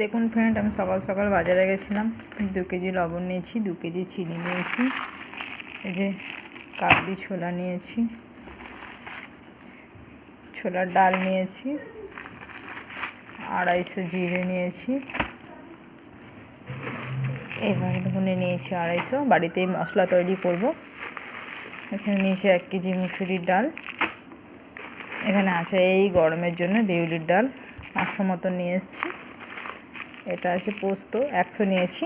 দেখুন ফ্রেন্ড আমি সকাল সকাল বাজারে গেছিলাম। দু কেজি লবণ নিয়েছি, দু কেজি চিনি নিয়েছি, এই যে কাবলি ছোলা নিয়েছি, ছোলার ডাল নিয়েছি, আড়াইশো জিরে নিয়েছি এবার ধনে নিয়েছি আড়াইশো। বাড়িতেই মশলা তৈরি করব। এখানে নিয়েছি এক কেজি মুসুরির ডাল। এখানে আছে এই গরমের জন্য বিউলির ডাল। পাঁচশো মতো নিয়ে এসেছি। এটা আছে পোস্ত, একশো নিয়েছি।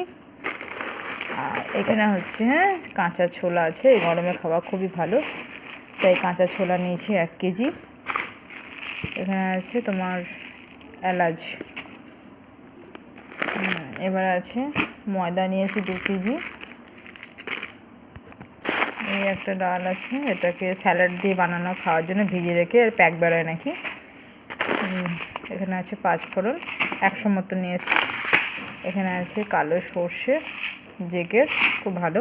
আর এখানে হচ্ছে হ্যাঁ কাঁচা ছোলা আছে, এই গরমে খাওয়া খুবই ভালো। তাই কাঁচা ছোলা নিয়েছি এক কেজি। এখানে আছে তোমার এলাচ। এবার আছে ময়দা নিয়েছি দু কেজি। এই একটা ডাল আছে, এটাকে স্যালাড দিয়ে বানানো, খাওয়ার জন্য ভিজিয়ে রেখে আর প্যাক বেরোয় নাকি? এখানে আছে পাঁচ ফোড়ন, একশো মতো নিয়েছি। এখানে আছে কালো সর্ষে, জেগের, খুব ভালো।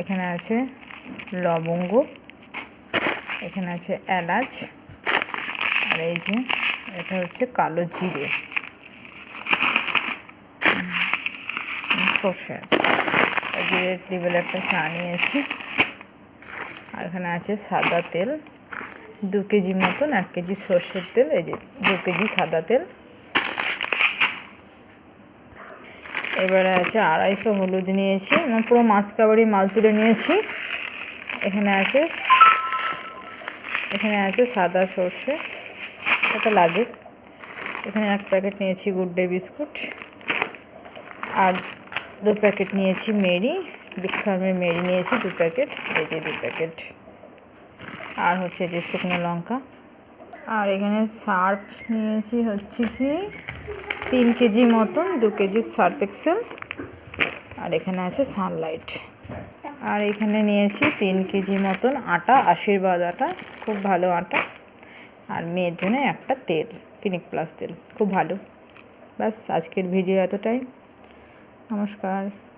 এখানে আছে লবঙ্গ, এখানে আছে এলাচ, আর এই যে এটা হচ্ছে কালো জিরে। সর্ষে আছে। জিরের লেবেল একটা চা নিয়েছি। আর এখানে আছে সাদা তেল। দু কেজি মতন, এক কেজি সর্ষের তেল, এই যে দু কেজি সাদা তেল। এবারে আছে আড়াইশো হলুদ নিয়েছি আমার পুরো মাসকাবারি মাল তুলে নিয়েছি। এখানে আছে এখানে আছে সাদা সর্ষে, এটা লাগে এখানে এক প্যাকেট নিয়েছি গুড ডে বিস্কুট, আর দু প্যাকেট নিয়েছি মেরি বিগ মেরি নিয়েছি দু প্যাকেট, এই যে দু প্যাকেট। আর হচ্ছে যে শুকনো লঙ্কা। আর এখানে সার্ফ নিয়েছি হচ্ছে কি তিন কেজি মতন, দু কেজি সার্ফ এক্সেল। আর এখানে আছে সানলাইট। আর এখানে নিয়েছি তিন কেজি মতন আটা, আশীর্বাদ আটা, খুব ভালো আটা। আর মেয়ের জন্য একটা তেল, ক্লিনিক প্লাস তেল, খুব ভালো। ব্যাস, আজকের ভিডিও এতটাই। নমস্কার।